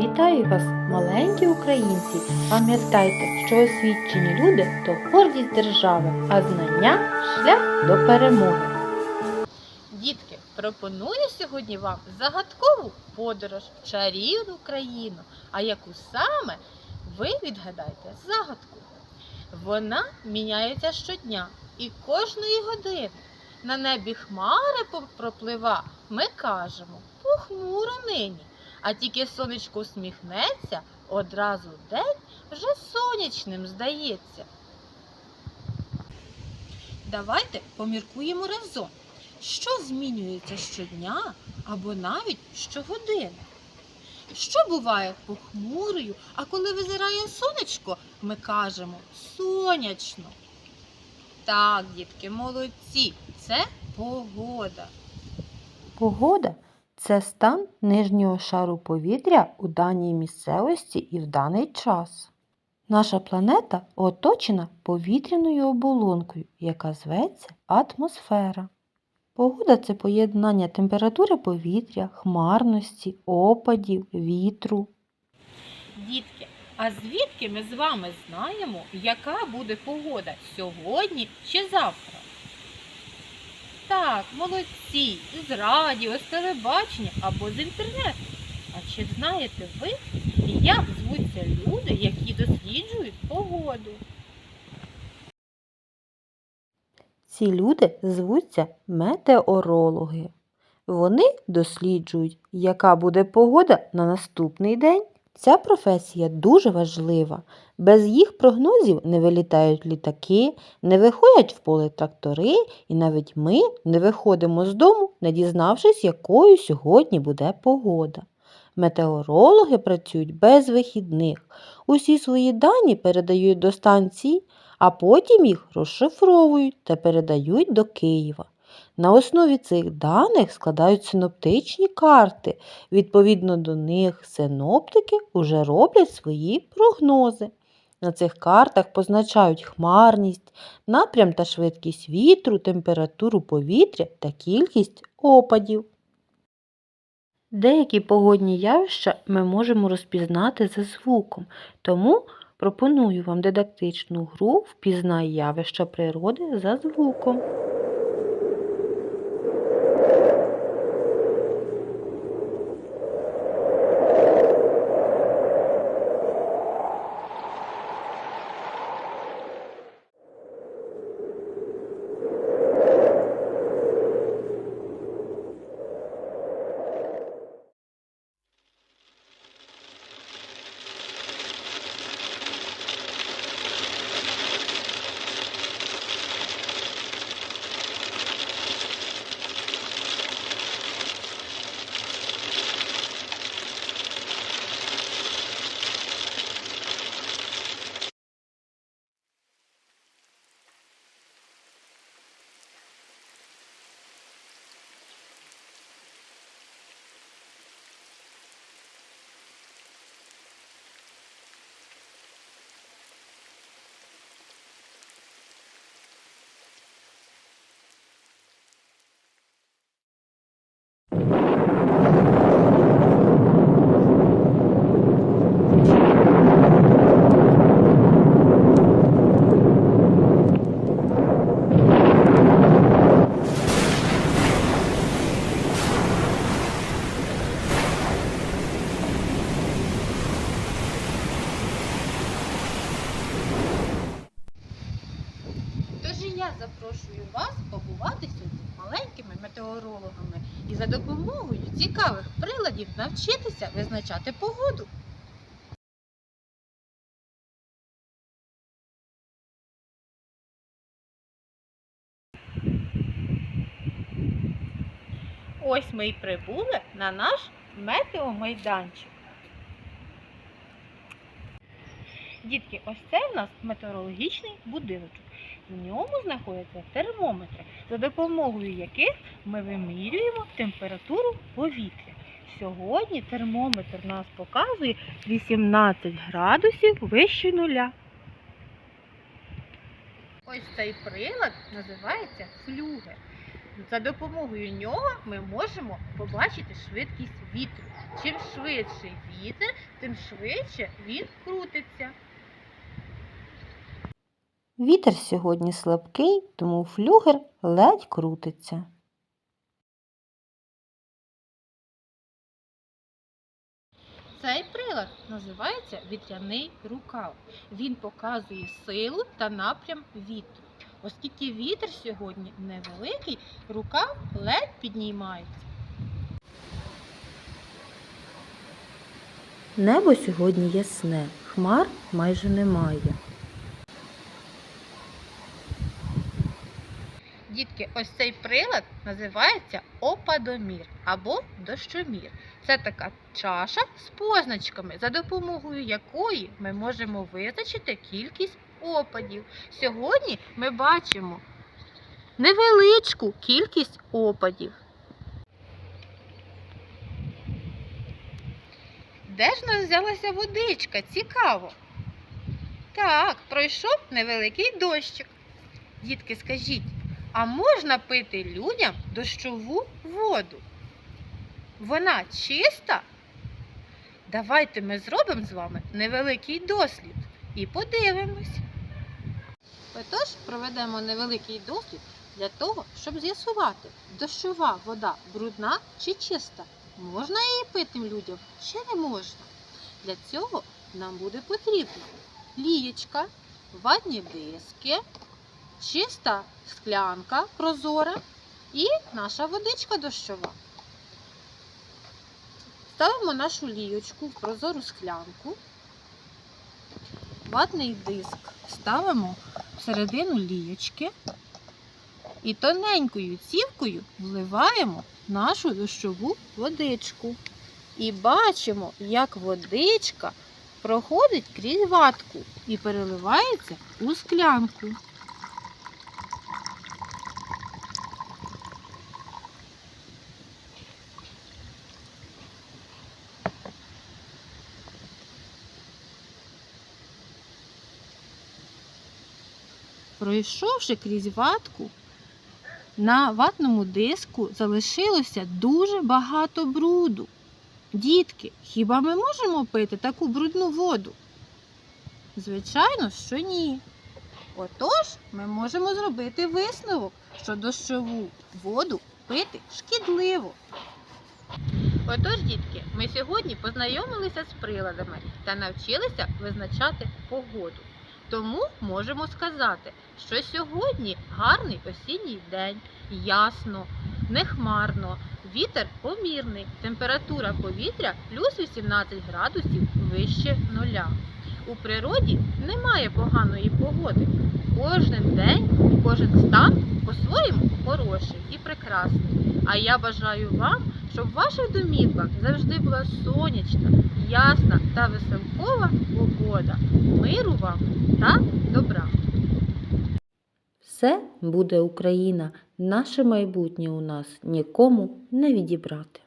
Вітаю вас, маленькі українці! Пам'ятайте, що освічені люди то гордість держави, а знання шлях до перемоги. Дітки, пропоную сьогодні вам загадкову подорож в чарівну країну. А яку саме ви відгадаєте загадку? Вона міняється щодня і кожної години. На небі хмари проплива, ми кажемо похмуро нині. А тільки сонечко усміхнеться, одразу день вже сонячним здається. Давайте поміркуємо разом, що змінюється щодня або навіть щогодини. Що буває похмурою, а коли визирає сонечко, ми кажемо сонячно. Так, дітки, молодці, це погода. Погода це стан нижнього шару повітря у даній місцевості і в даний час. Наша планета оточена повітряною оболонкою, яка зветься атмосфера. Погода це поєднання температури повітря, хмарності, опадів, вітру. Дітки, а звідки ми з вами знаємо, яка буде погода сьогодні чи завтра? Так, молодці, з радіо, з телебачення або з інтернету. А чи знаєте ви, як звуться люди, які досліджують погоду? Ці люди звуться метеорологи. Вони досліджують, яка буде погода на наступний день. Ця професія дуже важлива. Без їх прогнозів не вилітають літаки, не виходять в поле трактори, і навіть ми не виходимо з дому, не дізнавшись, якою сьогодні буде погода. Метеорологи працюють без вихідних. Усі свої дані передають до станції, а потім їх розшифровують та передають до Києва. На основі цих даних складають синоптичні карти. Відповідно до них синоптики уже роблять свої прогнози. На цих картах позначають хмарність, напрям та швидкість вітру, температуру повітря та кількість опадів. Деякі погодні явища ми можемо розпізнати за звуком, тому пропоную вам дидактичну гру Впізнай явища природи за звуком. Тож і я запрошую вас побувати сьогодні маленькими метеорологами і за допомогою цікавих приладів навчитися визначати погоду. Ось ми й прибули на наш метеомайданчик. Дітки, ось це в нас метеорологічний будиночок. В ньому знаходяться термометри, за допомогою яких ми вимірюємо температуру повітря. Сьогодні термометр нас показує 18 градусів вище нуля. Ось цей прилад називається флюгер. За допомогою нього ми можемо побачити швидкість вітру. Чим швидший вітер, тим швидше він крутиться. Вітер сьогодні слабкий, тому флюгер ледь крутиться. Цей прилад називається вітряний рукав. Він показує силу та напрям вітру. Оскільки вітер сьогодні невеликий, рукав ледь піднімається. Небо сьогодні ясне, хмар майже немає. Дітки, ось цей прилад називається опадомір або дощомір. Це така чаша з позначками, за допомогою якої ми можемо визначити кількість опадів. Сьогодні ми бачимо невеличку кількість опадів. Де ж нас взялася водичка? Цікаво. Так, пройшов невеликий дощик. Дітки, скажіть, а можна пити людям дощову воду? Вона чиста? Давайте ми зробимо з вами невеликий дослід і подивимось. Отож, проведемо невеликий дослід для того, щоб з'ясувати, дощова вода брудна чи чиста. Можна її пити людям чи не можна. Для цього нам буде потрібно лієчка, ватні диски, чиста склянка прозора і наша водичка дощова. Ставимо нашу лієчку в прозору склянку, ватний диск ставимо всередину лієчки і тоненькою цівкою вливаємо нашу дощову водичку. І бачимо, як водичка проходить крізь ватку і переливається у склянку. Пройшовши крізь ватку, на ватному диску залишилося дуже багато бруду. Дітки, хіба ми можемо пити таку брудну воду? Звичайно, що ні. Отож, ми можемо зробити висновок, що дощову воду пити шкідливо. Отож, дітки, ми сьогодні познайомилися з приладами та навчилися визначати погоду. Тому можемо сказати, що сьогодні гарний осінній день, ясно, нехмарно, вітер помірний, температура повітря плюс 18 градусів вище нуля. У природі немає поганої погоди. Кожен день, кожен стан по-своєму хороший і прекрасний. А я бажаю вам, щоб в ваших домівках завжди була сонячна, ясна та веселкова погода. Миру вам та добра. Все буде Україна, наше майбутнє у нас нікому не відібрати.